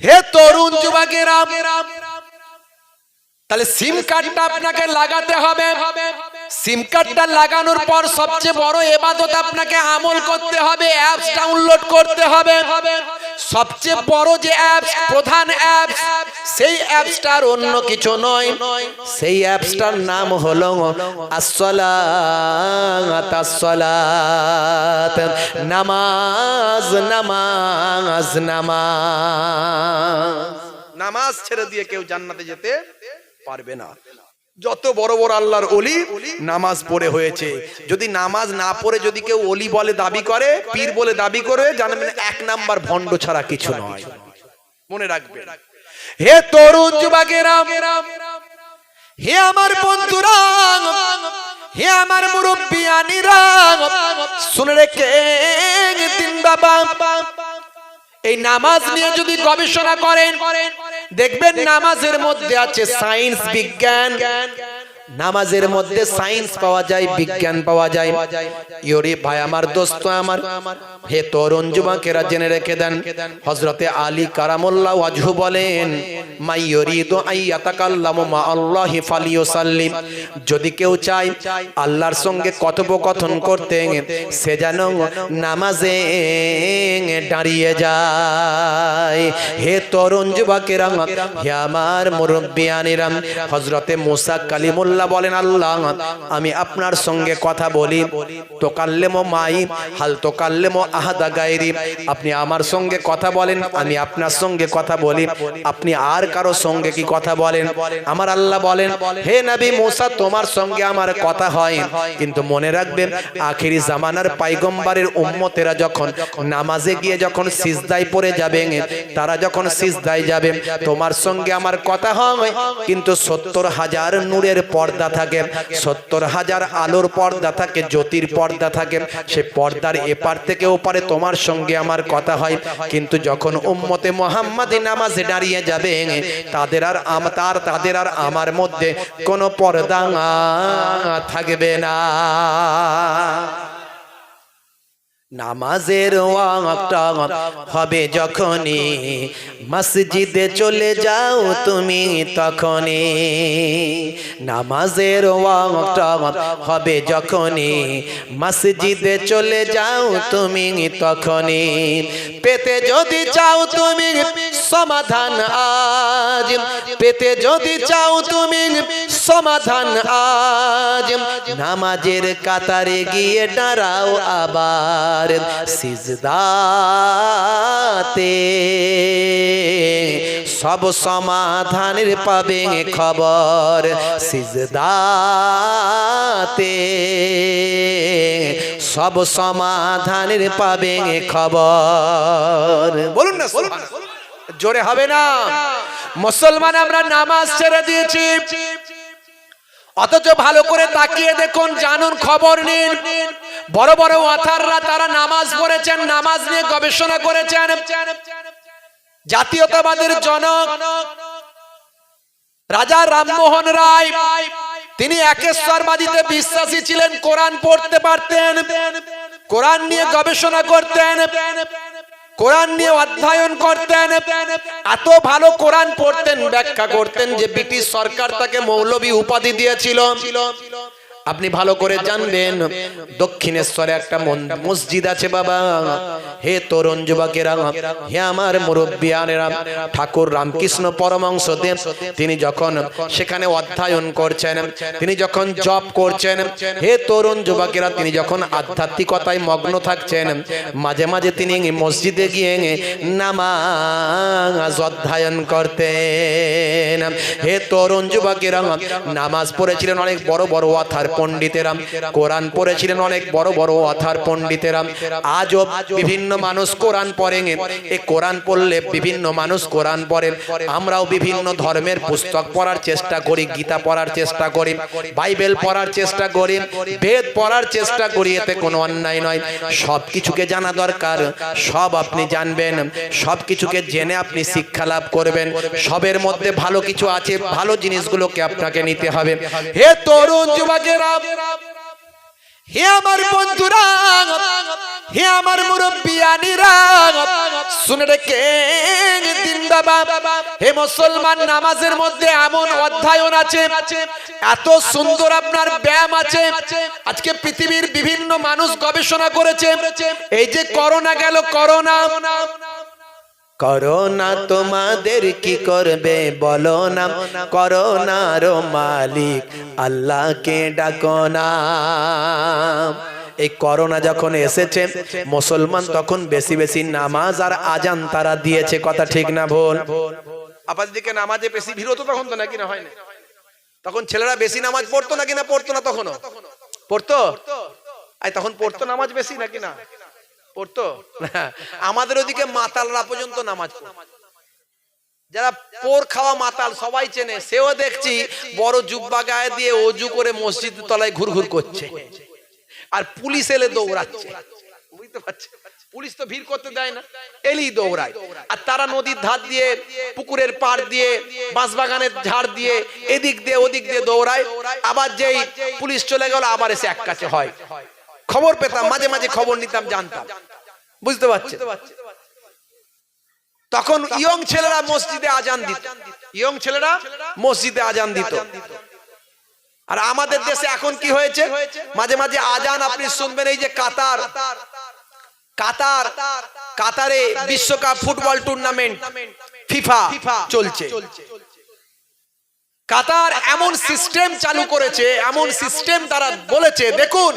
হে তরুণ যুবকেরা তাহলে সিম কার্ডটা আপনাকে লাগাতে হবে। সিম কার্ডটা লাগানোর পর সবচেয়ে বড় এবাদত আপনাকে আমল করতে হবে অ্যাপস ডাউনলোড করতে হবে। সবচেয়ে বড় যে অ্যাপস প্রধান অ্যাপস সেই অ্যাপসটার অন্য কিছু নয়। সেই অ্যাপসটার নাম হলো আসসালাত আসসালাত। নামাজ নামাজ নামাজ। নামাজ ছেড়ে দিয়ে কেউ জান্নাতে যেতে পারবে না। যত বড় বড় আল্লাহর অলি নামাজ পড়ে হয়েছে। যদি নামাজ না পড়ে যদি কেউ অলি বলে দাবি করে, পীর বলে দাবি করে জানবেন এক নাম্বার ভণ্ড ছাড়া কিছু নয়। মনে রাখবেন। হে তরুণ হে আমার বন্ধুরা, হে আমার মুরব্বিয়ানিরা, শুনে রেখে দিন বাবা। এই নামাজ নিয়ে যদি গবেষণা করেন করেন দেখবেন নামাজের মধ্যে আছে সায়েন্স বিজ্ঞান। নামাজের মধ্যে সায়েন্স পাওয়া যায় বিজ্ঞান পাওয়া যায়। ইয়োরে ভাই আমার। দোস্ত আমার। হে তরুণ যুবকেরা জেনে রেখে দেন হজরতে আলী কারামুল্লাহ ওয়াজহু বলেন মাই ইউরিদু আইয়াতাকাল্লামু মা আল্লাহি ফালিয়ুসাল্লিম যদি কেউ চায় আল্লাহর সঙ্গে কথোপকথন করতে সে যেন নামাজে দাঁড়িয়ে যায়। হে তরুণ যুবকেরা, হে আমার মুরব্বিয়ানিরাম হজরতে মুসা কালিমুল্লাহ বলেন, আল্লাহ, আমি আপনার সঙ্গে কথা বলি তো কাল্লেমো মাই, হাল তো কাল্লেমো আহাদা গায়রি, আপনি আমার সঙ্গে কথা বলেন, আমি আপনার সঙ্গে কথা বলি। আপনি আর কারও সঙ্গে কি কথা বলেন? আমার আল্লাহ বলেন, হে নবী মুসা, তোমার সঙ্গে আমার কথা হয়। কিন্তু মনে রাখবেন, আখিরি জামানার পাইগম্বারের উম্মতেরা যখন নামাজে গিয়ে যখন সিজদায় পড়ে যাবে, তারা যখন সিজদায় যাবে, তোমার সঙ্গে আমার কথা হয়। কিন্তু সত্তর হাজার নূরের পর্দা থাকে, সত্তর হাজার আলোর পর্দা থাকে, জ্যোতির পর্দা থাকে। সে পর্দার এপার থেকে ওপারে তোমার সঙ্গে আমার কথা হয়। কিন্তু যখন উম্মতে মোহাম্মদী নামাজে দাঁড়িয়ে যাবে, তাদের আর আম- তার তাদের আর আমার মধ্যে কোনো পর্দা থাকবে না। নামাজের হবে যখনই মসজিদে চলে যাও তুমি তখনই। নামাজের হবে যখনই মসজিদে চলে যাও তুমি তখনই। পেতে যদি চাও তুমি সমাধান আজ, পেতে যদি চাও তুমি সমাধান আজ। নামাজের কাতারে গিয়ে দাঁড়াও আবার, সিজদাতে। সব সমাধানের পাবে খবর, সিজদাতে। সব সমাধানের পাবে খবর। বলুন না জোরে হবে না। মুসলমান, আমরা নামাজ ছেড়ে দিয়েছি। অথচ ভালো করে তাকিয়ে দেখুন, জানুন, খবর নিন। বড় বড় ওয়াথাররা তারা নামাজ পড়েছেন, নামাজ নিয়ে গবেষণা করেছেন। জাতীয়তাবাদের জনক রাজা রামমোহন রায়, তিনি একেশ্বরবাদীতে বিশ্বাসী ছিলেন, কোরআন পড়তে পারতেন, কোরআন নিয়ে গবেষণা করতেন। কোরআন নিয়ে অধ্যয়ন করতেন, এত ভালো কোরআন পড়তেন, ব্যাখ্যা করতেন যে ব্রিটিশ সরকার তাকে মৌলবী উপাধি দিয়েছিল। আপনি ভালো করে জানবেন, দক্ষিণেশ্বরে একটা মসজিদ আছে বাবা। হে তরুণ যুবকেরা, হে আমার মুরব্বিয়ানেরা ঠাকুর রামকৃষ্ণ পরমাংশ দেব তিনি যখন সেখানে অধ্যয়ন করছেন, তিনি যখন জপ করছেন, হে তরুণ যুবকেরা, তিনি যখন আধ্যাত্মিকতায় মগ্ন থাকছেন, মাঝে মাঝে তিনি মসজিদে গিয়ে নামাজ অধ্যয়ন করতেন। হে তরুণ যুবকেরা, নামাজ পড়েছিলেন অনেক বড় বড় অথার পণ্ডিতেরা কোরআন পড়েছিলেন অনেক বড় বড় অথার পণ্ডিতেরা আজও বিভিন্ন মানুষ কোরআন পড়েন। এই কোরআন পড়লে বিভিন্ন মানুষ কোরআন পড়েন। আমরাও বিভিন্ন ধর্মের পুস্তক পড়ার চেষ্টা করি, গীতা পড়ার চেষ্টা করি, বাইবেল পড়ার চেষ্টা করি, বেদ পড়ার চেষ্টা করি, এতে কোনো অন্যায় নয়। সব কিছুকে জানা দরকার। সব আপনি জানবেন। সব কিছুকে জেনে আপনি শিক্ষা লাভ করবেন। সবের মধ্যে ভালো কিছু আছে, ভালো জিনিসগুলোকে আপনাকে নিতে হবে। হে তরুণ যুবকেরা হে আমার বন্ধুরা হে আমার শুনে রেখে হে মুসলমান, নামাজের মধ্যে এমন অধ্যায়ন আছে, এত সুন্দর আপনার ব্যায়াম আছে। আজকে পৃথিবীর বিভিন্ন মানুষ গবেষণা করেছে, এই যে করোনা গেল, করোনা। করোনা তোমাদের কি করবে? বলো না। করোনার মালিক আল্লাহকে ডাকো না। এই করোনা যখন এসেছে, মুসলমান তখন বেশি বেশি নামাজ আর আজান তারা দিয়েছে। কথা ঠিক না ভুল? আপাতত দিকে নামাজে বেশি ভিড় হতো তখন তো নাকি না হয় না? তখন ছেলেরা বেশি নামাজ পড়তো নাকি না পড়তো না তখনও? পড়তো? আই তখন পড়তো নামাজ বেশি নাকি না? পড়তো? আমাদের ওদিকে মাতালরা পর্যন্ত নামাজ। যারা পোর খাওয়া মাতাল সবাই চেনে, সেও দেখছি বড় জুব্বা গায়ে দিয়ে অজু করে মসজিদ তলায় ঘুরঘুর করছে। আর পুলিশ এলে দৌড়াচ্ছে। বুঝতে পারছে? পুলিশ তো ভিড় করতে দেয় না। এলেই দৌড়ায়। আর তারা নদীর ধার দিয়ে, পুকুরের পাড় দিয়ে, বাঁশবাগানের ঝাড় দিয়ে, এদিক দিয়ে ওদিক দিয়ে দৌড়ায়। আবার যেই পুলিশ চলে গেল, আবার এসে এক কাছে হয়। খবর পেতাম মাঝে মাঝে খবর নিতাম জানতাম। বুঝতে পারছে। তখন ইয়ং ছেলেরা মসজিদে আজান দিত। ইয়ং ছেলেরা মসজিদে আজান দিত। আর আমাদের দেশে এখন কি হয়েছে? মাঝে মাঝে আজান আপনি শুনবেন এই যে কাতার। কাতার। কাতারে। বিশ্বকাপ ফুটবল টুর্নামেন্ট ফিফা চলছে। কাতার এমন সিস্টেম চালু করেছে এমন সিস্টেম তারা বলেছে দেখুন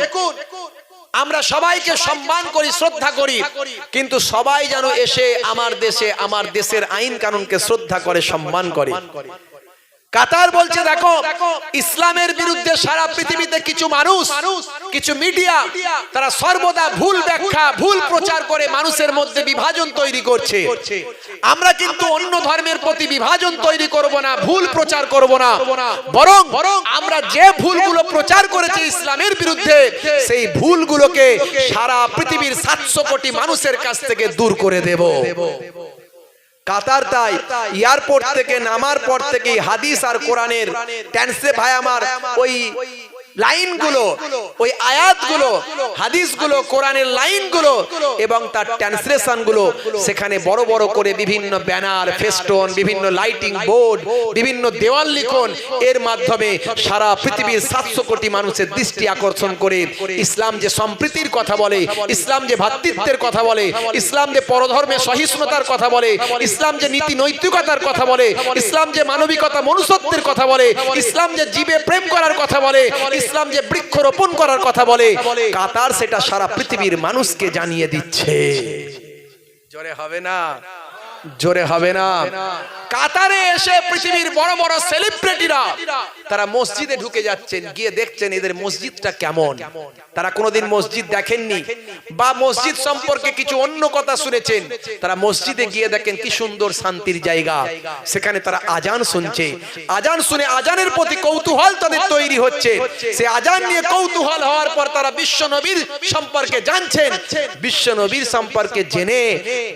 আমরা সবাইকে সম্মান করি শ্রদ্ধা করি। কিন্তু সবাই যেন এসে আমার দেশে আমার দেশের আইন কানুনকে শ্রদ্ধা করে সম্মান করে। কাতার বলছে দেখো ইসলামের বিরুদ্ধে সারা পৃথিবীতে কিছু মানুষ কিছু মিডিয়া তারা সর্বদা ভুল ব্যাখ্যা ভুল প্রচার করে মানুষের মধ্যে বিভাজন তৈরি করছে। আমরা কিন্তু অন্য ধর্মের প্রতি বিভাজন তৈরি করব না ভুল প্রচার করব না। বরং বরং আমরা যে ভুলগুলো প্রচার করেছে ইসলামের বিরুদ্ধে সেই ভুলগুলোকে সারা পৃথিবীর সাতশো কোটি মানুষের কাছ থেকে দূর করে দেব। কাতার তাই এয়ারপোর্ট থেকে নামার পর থেকে হাদিস আর কোরআনের ট্যান্সে ভাই আমার ওই লাইনগুলো ওই আয়াতগুলো হাদিসগুলো কোরআনের লাইনগুলো এবং তার ট্রান্সলেশনগুলো সেখানে বড় বড় করে বিভিন্ন ব্যানার ফেস্টন বিভিন্ন লাইটিং বোর্ড বিভিন্ন দেওয়াল লিখন এর মাধ্যমে সারা পৃথিবীর সাতশো কোটি মানুষের দৃষ্টি আকর্ষণ করে ইসলাম যে সম্প্রীতির কথা বলে ইসলাম যে ভ্রাতৃত্বের কথা বলে ইসলাম যে পরধর্মে সহিষ্ণুতার কথা বলে ইসলাম যে নীতি নৈতিকতার কথা বলে ইসলাম যে মানবিকতা মনুষ্যত্বের কথা বলে ইসলাম যে জীবে প্রেম করার কথা বলে ইসলাম যে বৃক্ষরোপণ করার কথা বলে কাতার সেটা সারা পৃথিবীর মানুষকে জানিয়ে দিচ্ছে। জোরে হবে না। জোরে হবে না। কাতারে এসে পৃথিবীর বড় বড় সেলিব্রিটিরা তারা মসজিদে ঢুকে যাচ্ছেন, গিয়ে দেখছেন এদের মসজিদটা কেমন। তারা কোনোদিন মসজিদ দেখেননি বা মসজিদ সম্পর্কে কিছু অন্য কথা শুনেছেন। তারা মসজিদে গিয়ে দেখেন কি সুন্দর শান্তির জায়গা। সেখানে তারা আজান শুনছে। আজান শুনে আজানের প্রতি কৌতূহল তাদের তৈরি হচ্ছে। সে আজান নিয়ে কৌতূহল হওয়ার পর তারা বিশ্ব নবীর সম্পর্কে জানছেন। বিশ্ব নবীর সম্পর্কে জেনে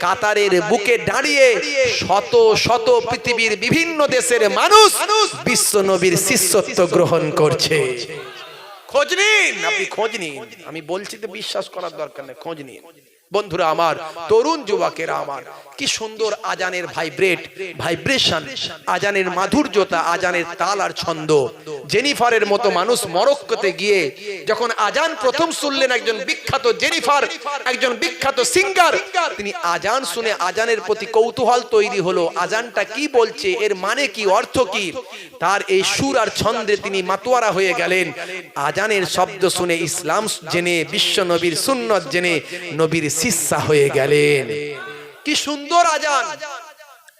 কাতারের বুকে দাঁড়িয়ে শত শত পৃথিবীর বিভিন্ন দেশের মানুষ বিশ্ব নবীর শিষ্যত্ব গ্রহণ করছে। খোঁজ নিন, আপনি খোঁজ নিন। আমি বলছি তো বিশ্বাস করার দরকার নেই, খোঁজ নিন। বন্ধুরা আমার, তরুণ যুবকেরা আমার, কি সুন্দর আজানের ভাইব্রেট, ভাইব্রেশন, আজানের মাধুর্যতা, আজানের তাল আর ছন্দ। জেনিফারের মতো মানুষ মরক্কোতে গিয়ে যখন আজান প্রথম শুনলেন একজন বিখ্যাত জেনিফার, একজন বিখ্যাত সিঙ্গার, তিনি আজান শুনে আজানের প্রতি কৌতূহল তৈরি হলো। আজানটা কি বলছে, এর মানে কি, অর্থ কি? তার এই সুর আর ছন্দে তিনি মাতোয়ারা হয়ে গেলেন। আজানের শব্দ শুনে ইসলাম জেনে, বিশ্ব নবীর সুন্নত জেনে নবীর শিষ্যা হয়ে গেলেন। কি সুন্দর আজান!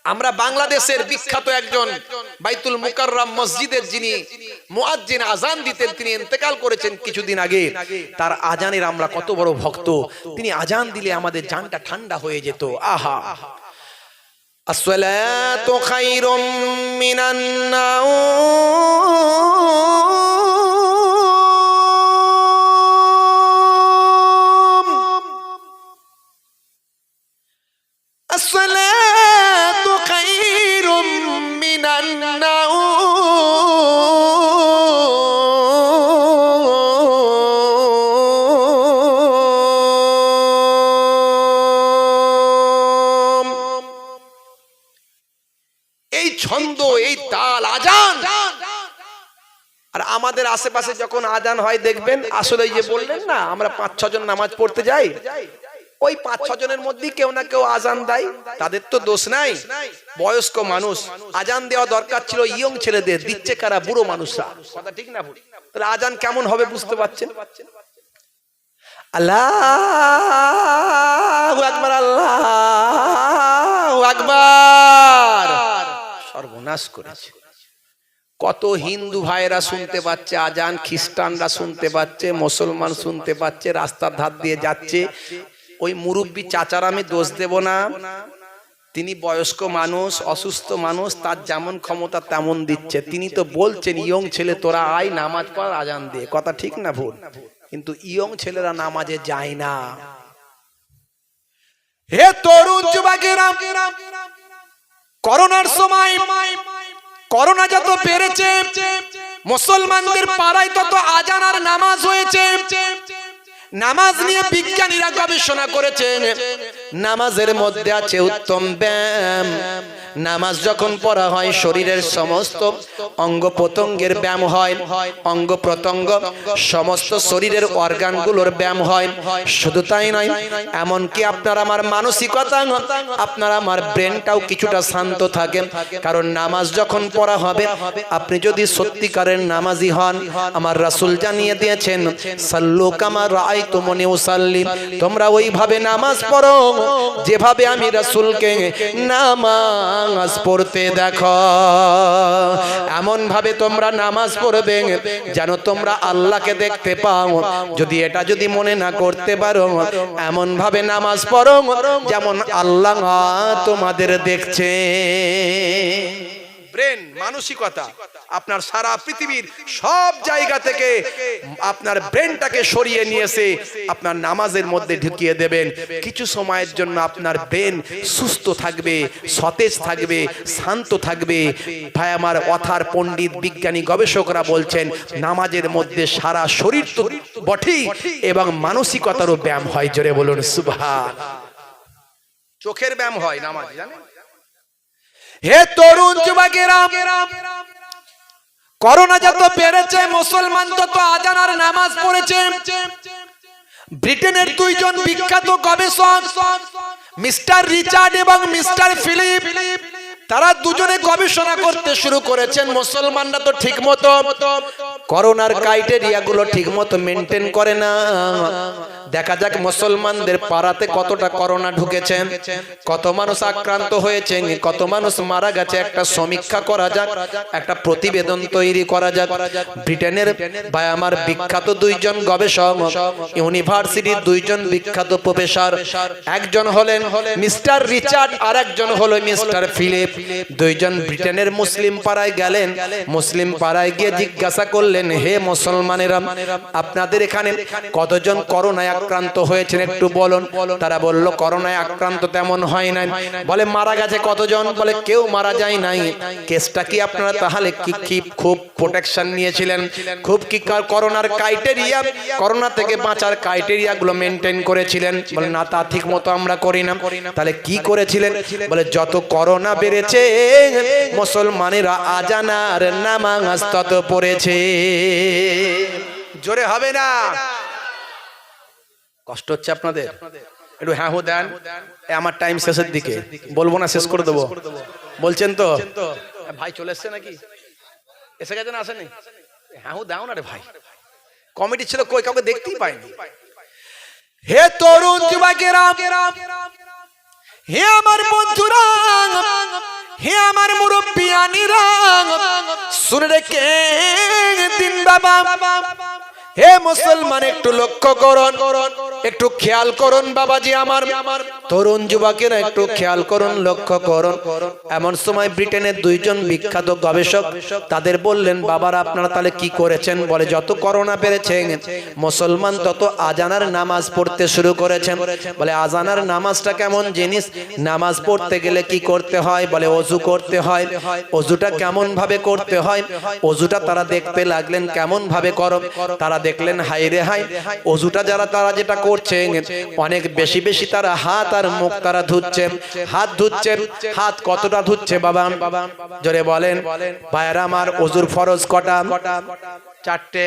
আমরা বাংলাদেশের বিখ্যাত একজন বাইতুল মুকাররম মসজিদের যিনি মুয়াজ্জিন আজান দিতেন, তিনি ইন্তেকাল করেছেন কিছুদিন আগে। তার আজানের আমরা কত বড় ভক্ত। তিনি আজান দিলে আমাদের জানটা ঠান্ডা হয়ে যেত। আহা। আসসালাতু খায়রুম মিনান নাওম। আমাদের আশেপাশে যখন আজান হয়, দেখবেন আসলে যে বললেন না, আমরা পাঁচ ছজন নামাজ পড়তে যাই। ওই পাঁচ ছজনের মধ্যে কেউ না কেউ আজান দেয়। তাদের তো দোষ নাই। বয়স্ক মানুষ, আজান দেওয়া দরকার ছিল ইয়ং ছেলেদের, দিচ্ছে কারা বুড়ো মানুষরা। ঠিক না তাহলে আজান কেমন হবে বুঝতে পারছেন? আল্লাহ আকবার আল্লাহ আকবার। সর্বনাশ করেছে। কত হিন্দু ভাইরা শুনতে পাচ্ছে, আজান খ্রিস্টানরা শুনতে পাচ্ছে, মুসলমান শুনতে পাচ্ছে, রাস্তার ধার দিয়ে যাচ্ছে। ওই মুরব্বী চাচার আমি দোষ দেব না। তিনি বয়স্ক মানুষ, অসুস্থ মানুষ, তার যেমন ক্ষমতা তেমন দিচ্ছে। তিনি তো বলছেন, ইয়ং ছেলে, তোরা আয়, নামাজ পড়, আজান দিয়ে কথা ঠিক না ভুল? কিন্তু ইয়ং ছেলেরা নামাজে যায় না। হে তরুণ করোনার সময় করোনা যত পেরেছে মুসলমানদের পাড়ায় তত আজান আর নামাজ হয়েছে। নামাজ নিয়ে বিজ্ঞানীরা গবেষণা করেছেন, নামাজের মধ্যে আছে উত্তম ব্যায়াম। নামাজ যখন পড়া হয়, শরীরের সমস্ত অঙ্গ প্রত্যঙ্গের ব্যায়াম হয়। অঙ্গ প্রত্যঙ্গ সমস্ত শরীরের অর্গানগুলোর ব্যায়াম হয়। শুধু তাই নয়, এমনকি আপনার আমার মানসিকতা আপনার আমার ব্রেনটাও কিছুটা শান্ত থাকে। কারণ নামাজ যখন পড়া হবে, আপনি যদি সত্যিকারের নামাজি হন, আমার রাসূল জানিয়ে দিয়েছেন, সাল্লু কামা রাআইতুমুনি উসাল্লি তোমরা ওইভাবে নামাজ পড়ো। যেভাবে আমি রাসুলকে নামাজ পড়তে দেখো। এমন ভাবে তোমরা নামাজ পড়বে, যেন তোমরা আল্লাহকে দেখতে পাও। যদি এটা যদি মনে না করতে পারো এমন ভাবে নামাজ পড়ো, যেমন আল্লাহ তোমাদের দেখছে। ব্রেন, মানসিকতা, আপনার সারা পৃথিবীর সব জায়গা থেকে আপনার ব্রেনটাকে সরিয়ে নিয়েছে। আপনার নামাজের মধ্যে ঢুকিয়ে দেবেন। কিছু সময়ের জন্য আপনার ব্রেন সুস্থ থাকবে, সতেজ থাকবে, শান্ত থাকবে। ভাই, আমার অথার পণ্ডিত বিজ্ঞানী গবেষকরা বলছেন, নামাজের মধ্যে সারা শরীর তো বটেই এবং মানসিকতারও ব্যায়াম হয়। জোরে বলুন, সুবহান। চোখের ব্যায়াম হয় নামাজ, জানেন? হে তরুণ যুবকেরা, করোনা যত বেড়েছে, মুসলমান তত আজান আর নামাজ পড়েছে, ব্রিটেনের দুইজন বিখ্যাত গবেষক, মিস্টার রিচার্ড এবং মিস্টার ফিলিপ, তারা দুজনে গবেষণা করতে শুরু করেছেন। মুসলমানরা তো ঠিক মতো করোনার ক্রাইটেরিয়া গুলো ঠিক মতো মেনটেন করে না। দেখা যাক মুসলমানদের পাড়াতে কতটা করোনা ঢুকেছে। কত মানুষ আক্রান্ত হয়েছে, কত মানুষ মারা গেছে, একটা সমীক্ষা করা যাক, একটা প্রতিবেদন তৈরি করা যাক। ব্রিটেনের বা আমার বিখ্যাত দুইজন গবেষক, ইউনিভার্সিটির দুইজন বিখ্যাত প্রফেসর। একজন হলেন মিস্টার রিচার্ড আর একজন হলো মিস্টার ফিলিপ। দুইজন ব্রিটেনের মুসলিম পাড়ায় গেলেন। মুসলিম পাড়ায় গিয়ে জিজ্ঞাসা করলেন, হে মুসলমানেরা, আপনাদের এখানে কতজন করোনায় আক্রান্ত হয়েছেন, একটু বলুন। তারা বলল, করোনায় আক্রান্ত তেমন হয় নাই। বলে, মারা গেছে কতজন? বলে, কেউ মারা যায় নাই। কেসটা কি আপনারা তাহলে কি কি খুব প্রোটেকশন নিয়েছিলেন? খুব কি কার- করোনার ক্রাইটেরিয়া করোনা থেকে বাঁচার ক্রাইটেরিয়া গুলো মেনটেন করেছিলেন। বলে, না, তা ঠিক মতো আমরা করি না। তাহলে কি করেছিলেন? বলে, যত করোনা বেড়েছে, মুসলমানেরা আজানার নামাজ তত পড়েছে। জোরে হবে না। কষ্ট হচ্ছে আপনাদের? একটু হ্যাঁ হো দেন। আমার টাইম শেষের দিকে। বলব না শেষ করে দেবো। বলছেন তো? ভাই চলে এসছে নাকি? এসে গেছে না আসেনি? হ্যাঁ হো দাও না রে ভাই। কমিটি ছিল কই? কাউকে দেখতেই পাইনি। হে তরুণ যুবকেরা হে আমার বন্ধুরা হে আমার মুরব্বিয়ানিরা শুনে রেখে দিন বাবা। হে মুসলমান, একটু লক্ষ্য করুন। একটু খেয়াল করুন বাবাজি আমার। তরুণ যুবকেরা, একটু খেয়াল করুন, লক্ষ্য করুন। এমন সময় ব্রিটেনের দুইজন বিখ্যাত গবেষক তাদের বললেন, বাবারা, আপনারা তাহলে কি করেছেন? বলে, যত করোনা বেড়েছে, মুসলমান তত আজানার নামাজ পড়তে শুরু করেছেন। বলে, আজানার নামাজটা কেমন জিনিস? নামাজ পড়তে গেলে কি করতে হয়? বলে, অজু করতে হয়। অজুটা কেমন ভাবে করতে হয়? অজুটা তারা দেখতে লাগলেন কেমন ভাবে করো? তারা দেখলেন হাই রে হাই অজুটা যারা তারা যেটা করছেন, অনেক বেশি বেশি তারা হাত আর মুখ তারা ধুচ্ছেন, হাত ধুচ্ছেন, হাত কতটা ধুচ্ছে বাবা? জোরে বলেন ভাইরা আমার অজুর ফরজ কটা? চারটে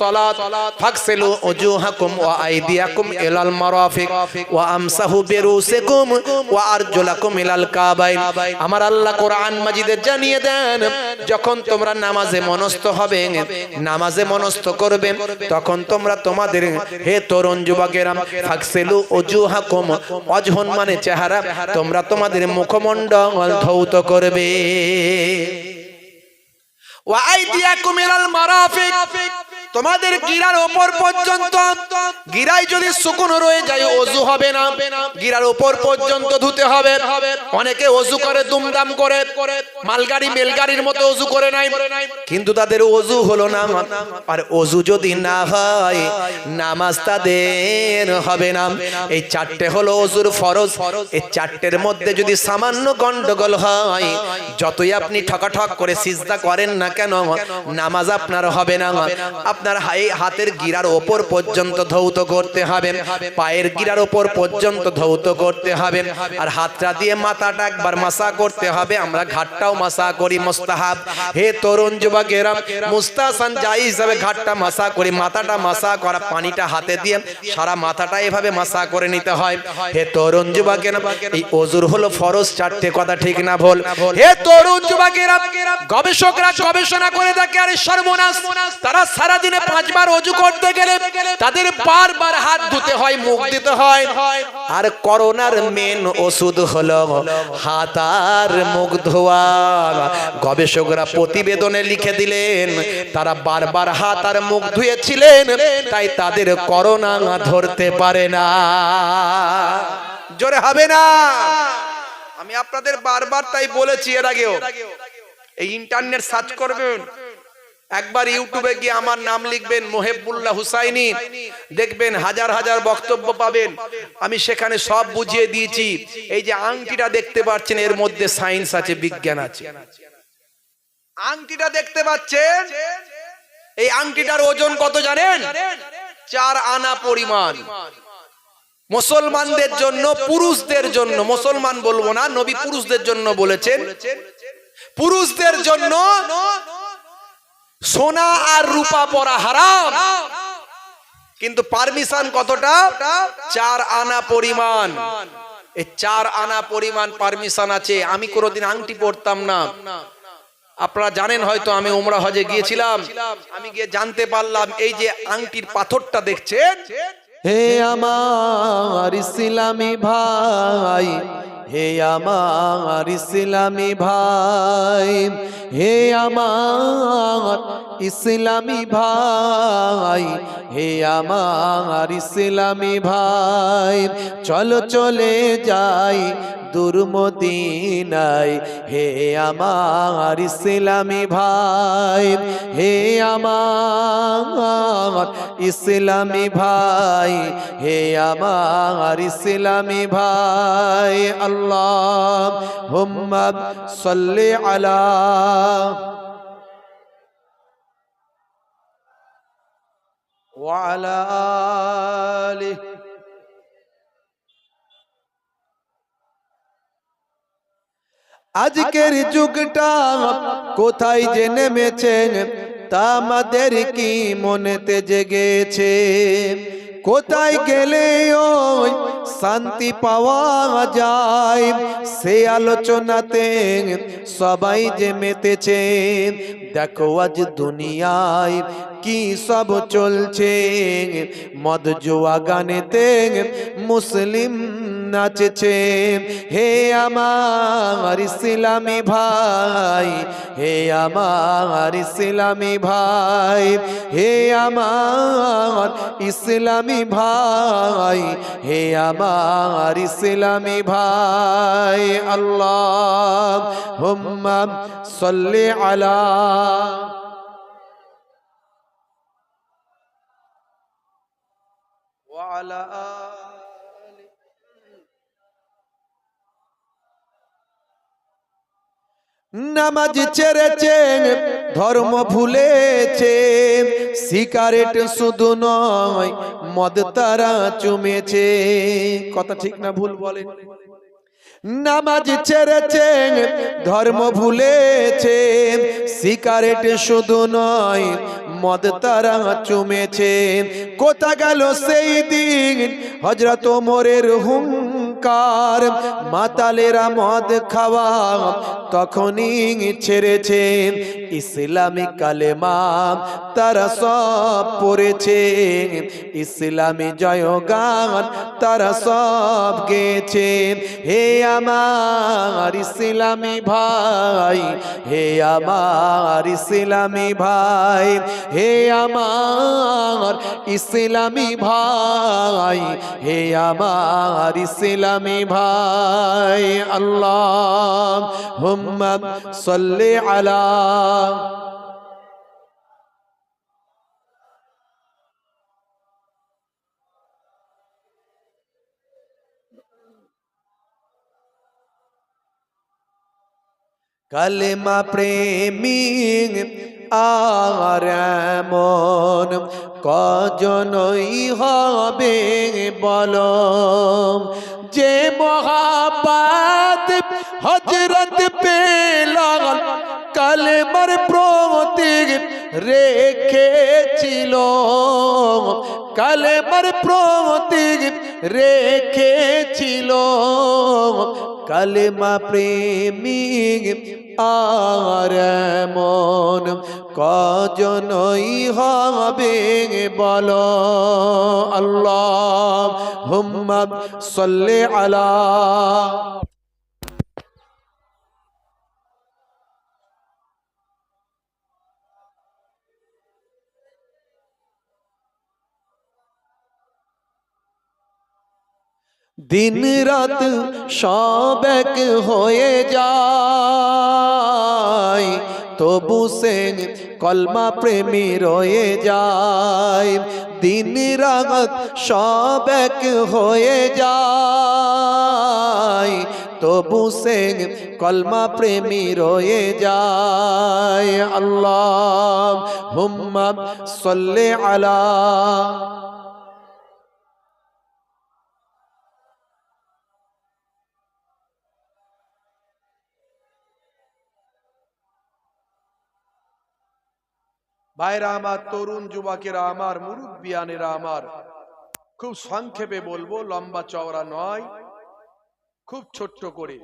সলাত ফাকসিলু উজুহাকুম ওয়া আইদিয়াকুম ইলাল মারাফিক ওয়া আমসাহু বিরুসিকুম ওয়া আরজুলাকুম ইলাল কাবাইন। আমার আল্লাহ কোরআন মাজিদে জানিয়ে দেন, যখন তোমরা নামাজে মনস্থ হবে, নামাজে মনস্থ করবে, তখন তোমরা তোমাদের হে তরুণ যুবকেরা ফাকসিলু উজুহাকুম, অজহন মানে চেহারা, তোমরা তোমাদের মুখমণ্ডল ধৌত করবে। ওয়াইদিয়াকুম ইলাল মারাফিক তোমাদের গিরার ওপর পর্যন্ত, গিরায় যদি শুকনো রয়ে যায়, অজু হবে না। গিরার ওপর পর্যন্ত ধুতে হবে। অনেকে অজু করে, দুমদাম করে। মালগাড়ি, মেলগাড়ির মতো অজু করে নাই। কিন্তু তাদের অজু হলো না আর অজু যদি না হয়, নামাজ তাদের হবে না। এই চারটে হলো অজুর ফরজ। এই চারটের মধ্যে যদি সামান্য গন্ডগোল হয়, যতই আপনি ঠকাঠক করে সিজদা করেন না কেন, নামাজ আপনার হবে না। আপনার হাতের গিরার ওপর পর্যন্ত ধৌত করতে হবে। পায়ের গিরার ওপর পর্যন্ত ধৌত করতে হবে। আর হাতটা দিয়ে মাথাটা একবার মাসা করতে হবে। আমরা ঘাটটাও মাসা করি, মোস্তাহাব। হে তরুণ যুবকেরা, মুস্তাসান যাই হিসাবে ঘাটটা মাসা করি, মাথাটা মাসা করা, পানিটা হাতে দিয়ে সারা মাথাটা এভাবে মাসা করে নিতে হয়। হে তরুণ যুবকেরা, এই অজুর হলো ফরজ, চারটে কথা ঠিক না ভুল। হে তরুণ যুবকেরা, গবেষকরা গবেষণা করে দেখে, আরে সর্বনাশ, তারা সারা দিনে পাঁচবার অজু করতে গেলে তাদের বারবার হাত ধুতে হয়, মুখ দিতে হয়। আর করোনার মেন ওষুধ হলো হাত আর মুখ ধোয়া। গবেষকরা প্রতিবেদনে লিখে দিলেন, তারা বারবার হাত আর মুখ ধুয়েছিলেন, তাই তাদের করোনা ধরতে পারে না। জোরে হবে না? আমি আপনাদের বারবার তাই বলেছি এর আগেও। এই ইন্টারনেট সার্চ করবেন একবার ইউটিউবে গিয়ে আমার নাম লিখবেন মোহেবুল্লাহ হুসাইনি। দেখবেন হাজার হাজার বক্তব্য পাবেন। আমি সেখানে সব বুঝিয়ে দিয়েছি। এই যে আংটিটা দেখতে পাচ্ছেন এর মধ্যে সায়েন্স আছে বিজ্ঞান আছে। আংটিটা দেখতে পাচ্ছেন? এই আংটিটার ওজন কত জানেন? চার আনা পরিমাণ। মুসলমানদের জন্য পুরুষদের জন্য মুসলমান বলব না নবী পুরুষদের জন্য বলেছেন। পুরুষদের জন্য সোনা আর রূপা পরা হারাম। কিন্তু পারমিশন কতটা? চার আনা পরিমাণ। এই চার আনা পরিমাণ পারমিশন আছে। আমি কোনোদিন আংটি পরতাম না। আপনারা জানেন হয়তো আমি উমরা হজে গিয়েছিলাম। আমি গিয়ে জানতে পারলাম, এই যে আংটির পাথরটা দেখছেন? হে আমার ইসলামী ভাই হে আমার ইসলামী ভাই, হে আমার ইসলামী ভাই, হে আমার ইসলামী ভাই, চল চলে যাই দুর্মদিনাই হে আমার ইসলামী ভাই হে আমার ইসলামী ভাই হে আমার ইসলামী ভাই আল্লাহ হুম্মা সাল্লি আলা وعلى آله আজকের যুগটা কোথায় যে নেমেছে তা আমাদের কি মনেতে জেগেছে? কোথায় গেলে ওই শান্তি পাওয়া যায়? সে আলোচনাতে সবাই যে মেতেছে। দেখো আজ দুনিয়ায় কি সব চলছে। মদ জুয়া গানেতে মুসলিম নাচছে হে আমার ইসলামী ভাই হে আমার ইসলামী ভাই হে আমার ইসলামী ভাই হে আমার ইসলামী ভাই আল্লাহ হুম্মা সাল্লি আলা وعلى آله নামাজ ছেড়েছে ধর্ম ভুলেছে সিগারেট শুধু নয় মদ তারা চুমেছে। কথা ঠিক না ভুল বলেন নামাজ ছেড়েছে ধর্ম ভুলেছে সিগারেট শুধু নয় মদ তারা চুমেছে কোথা গেল সেই দিন? হজরত ওমরের হুঙ্কার মাতালেরা মদ খাওয়া তখনই ছেড়েছে ইসলামী কালেমা তারা সব পড়েছে ইসলামী জয়গান তারা সব গেছে হে আমার ইসলামী ভাই, হে আমার ইসলামী ভাই, হে আমার ইসলামী ভাই, হে আমার ইসলামী ভাই আল্লাহ হুম্মা সাল্লি আলা কালেমা প্রেমিক আর এমন কজনই হবে বল যে মহাপাত হজরত পেলাল কালেমার প্রতীক রেখেছিল। কালেমার প্রতীক রেখেছিল। কালেমা প্রেমিক আর মন কজনই হবে বল আল্লাহ হুম্মদ সল্লে আলা দিন রাত সব এক হয়ে যায়, তবু সে কলমা প্রেমী রয়ে যায়। দিন রাত সব এক হয়ে যায়, তবু সে কলমা প্রেমী রয়ে যায়। আল্লাহ হুম্মা সল্লে আলা ভাইরা আমার তরুণ যুবকেরা, আমার মুরব্বিয়ানেরা আমার, খুব সংক্ষেপে বলব, লম্বা চওড়া নয়, খুব ছোট্ট করে।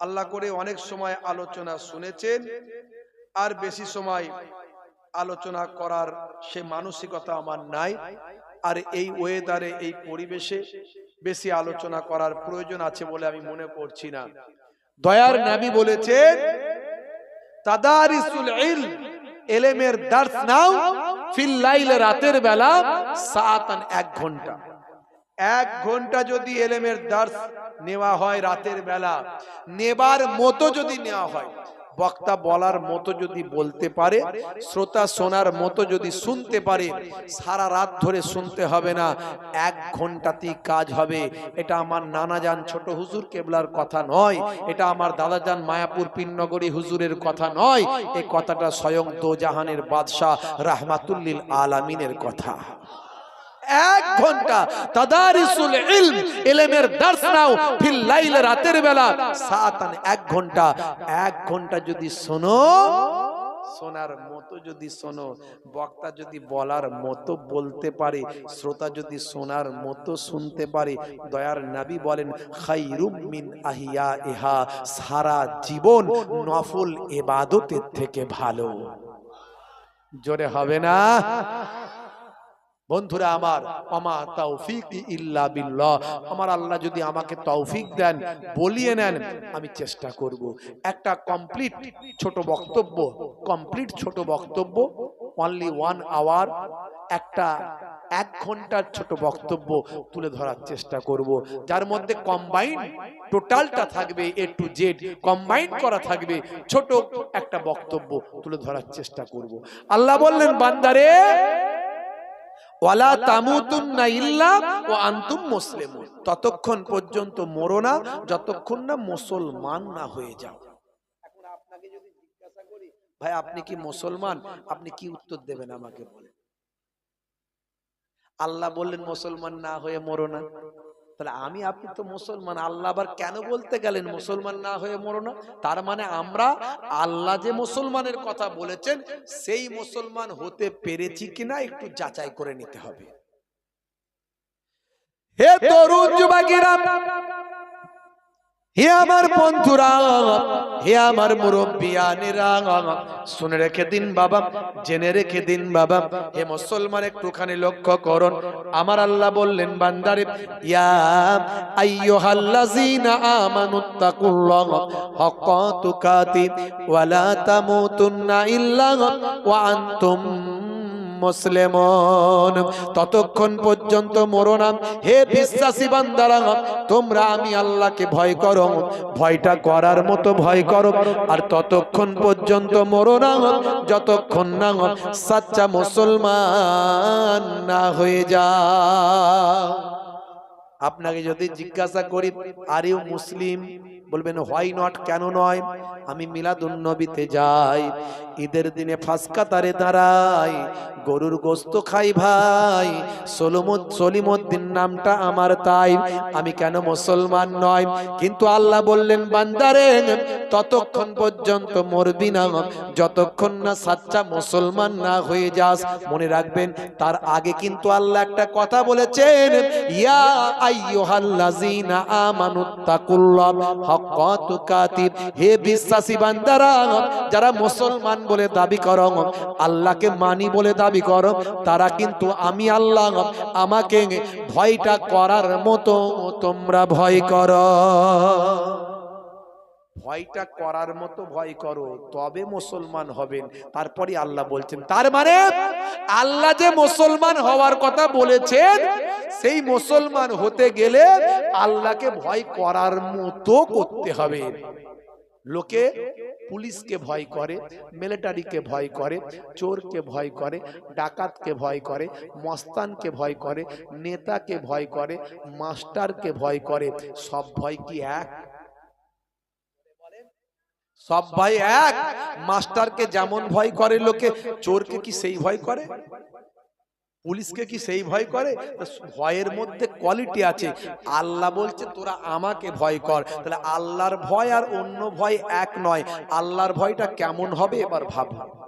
আল্লাহ করে অনেক সময় আলোচনা শুনেছেন, আর বেশি সময় আলোচনা করার সে মানসিকতা আমার নাই, আর এই ওয়েদারে এই পরিবেশে বেশি আলোচনা করার প্রয়োজন আছে বলে আমি মনে করছি না। দয়ার নাবি বলেছেন, তাদারিসুল ইলম এলেমের দার্স নাও, ফিল লাইলে রাতের বেলা সাতান এক ঘণ্টা। এক ঘণ্টা যদি এলেমের দার্স নেওয়া হয় রাতের বেলা, নেবার মতো যদি নেওয়া হয় বক্তা বলার মতো যদি বলতে পারে, শ্রোতা শোনার মতো যদি শুনতে পারে, সারা রাত ধরে শুনতে হবে না, এক ঘন্টাতেই কাজ হবে। এটা আমার নানা যান ছোট হুজুর কেবলার কথা নয়, এটা আমার দাদা যান মায়াপুর পিননগরী হুজুরের কথা নয় এই কথাটা স্বয়ং দোজাহানের বাদশাহ রাহমাতুল্লিল আলামিনের কথা। এক ঘণ্টা তাদারিসুল ইলম, ইলমের দর্শ নাও, ফিল লাইল রাতের বেলা। সাতান এক ঘণ্টা। এক ঘণ্টা যদি শোনো, শোনার মতো যদি শোনো, বক্তা যদি বলার মতো বলতে পারে, শ্রোতা যদি শোনার মতো শুনতে পারে, দয়ার নাবি বলেন মিন আহিয়া ইহা সারা জীবন নফল এবাদতের থেকে ভালো। জোরে হবে না? বন্ধুরা আমার, আমা তৌফিক ইল্লা বিল্লাহ আমার আল্লাহ যদি আমাকে তৌফিক দেন, বলিয়ে নেন, আমি চেষ্টা করব। একটা কমপ্লিট ছোট বক্তব্য কমপ্লিট ছোট বক্তব্য অনলি ওয়ান আওয়ার একটা এক ঘণ্টার ছোট বক্তব্য তুলে ধরার চেষ্টা করব। যার মধ্যে কম্বাইন টোটালটা থাকবে এ টু জেড কম্বাইন করা থাকবে ছোট একটা বক্তব্য তুলে ধরার চেষ্টা করব। আল্লাহ বললেন, বান্দারে ওয়ালা তামুতুন্না ইল্লা ও আন্তুম মুসলিমুন। ততক্ষণ পর্যন্ত মরো না যতক্ষণ না মুসলমান না হয়ে যাও। এখন আপনাকে আপনাকে যদি জিজ্ঞাসা করি ভাই আপনি কি মুসলমান? আপনি কি উত্তর দেবেন আমাকে বলেন। আল্লাহ বললেন মুসলমান না হয়ে মরো না। তাহলে আমি আপনি তো মুসলমান আল্লাহ আবার কেন বলতে গেলেন মুসলমান না হয়ে মরো না? তার মানে আমরা আল্লাহ যে মুসলমানের কথা বলেছেন সেই মুসলমান হতে পেরেছি কিনা একটু যাচাই করে নিতে হবে। হে তরুণ যুবকেরা হে আমার বন্ধুরা, হে আমার মুরব্বিয়ানেরা, শুনে রেখে দিন বাবা, জেনে রেখে দিন বাবা, হে মুসলমান, একটুখানি লক্ষ্য করুন। আমার আল্লাহ বললেন, বান্দারে, ইয়া আইয়ুহাল্লাযীনা আমানুত্তাকুল্লাহ হাক্কা তুকাতি তামুতুন্না ইল্লা ওয়া আনতুম মুসলিমন। ততক্ষণ পর্যন্ত মরণাম হে বিশ্বাসী বান্দারা, তোমরা আমি আল্লাহকে ভয় করো। ভয়টা করার মতো ভয় করো। আর ততক্ষণ পর্যন্ত মরণাম যতক্ষণ না সাচ্চা মুসলমান না হয়ে যা আপনাকে যদি জিজ্ঞাসা করি আর ইউ মুসলিম বলবেন হোয়াই নট কেন নয়? আমি মিলাদুন নবীতে যাই, ঈদের দিনে ফাঁসকাতারে দাঁড়াই, গরুর গোস্ত খাই ভাই, সলিমুদ সলিমুদ্দিন নামটা আমার তাই, আমি কেন মুসলমান নয়? কিন্তু আল্লাহ বললেন, বান্দারে, ততক্ষণ পর্যন্ত মরবি না, যতক্ষণ না সাচ্চা মুসলমান না হয়ে যাস। মনে রাখবেন, তার আগে কিন্তু আল্লাহ একটা কথা বলেছেন, ইয়া হে বিশ্বাসী যারা মুসলমান বলে দাবি করো, আল্লাহকে মানি বলে দাবি করো, তারা কিন্তু আমি আল্লাহ, আমাকে ভয়টা করার মতো তোমরা ভয় করো। ভয়টা করার মতো ভয় করো তবে মুসলমান হবেন। তারপরে আল্লাহ বলছেন তার মানে আল্লাহ যে মুসলমান হওয়ার কথা বলেছেন সেই মুসলমান হতে গেলে আল্লাহকে ভয় করার মতো করতে হবে। লোকে পুলিশকে ভয় করে মিলিটারিকে ভয় করে চোরকে ভয় করে ডাকাতকে ভয় করে মস্তানকে ভয় করে নেতাকে ভয় করে মাস্টারকে ভয় করে সব ভয় কি এক? সব ভাই এক মাস্টারকে যেমন ভয় করে লোকে চোরকে কি সেই ভয় করে? পুলিশকে কি সেই ভয় করে? ভয়ের মধ্যে কোয়ালিটি আছে। আল্লাহ বলছে তোরা আমাকে ভয় কর। তাহলে আল্লাহর ভয় আর অন্য ভয় এক নয়। আল্লাহর ভয়টা কেমন হবে? এবার ভাব।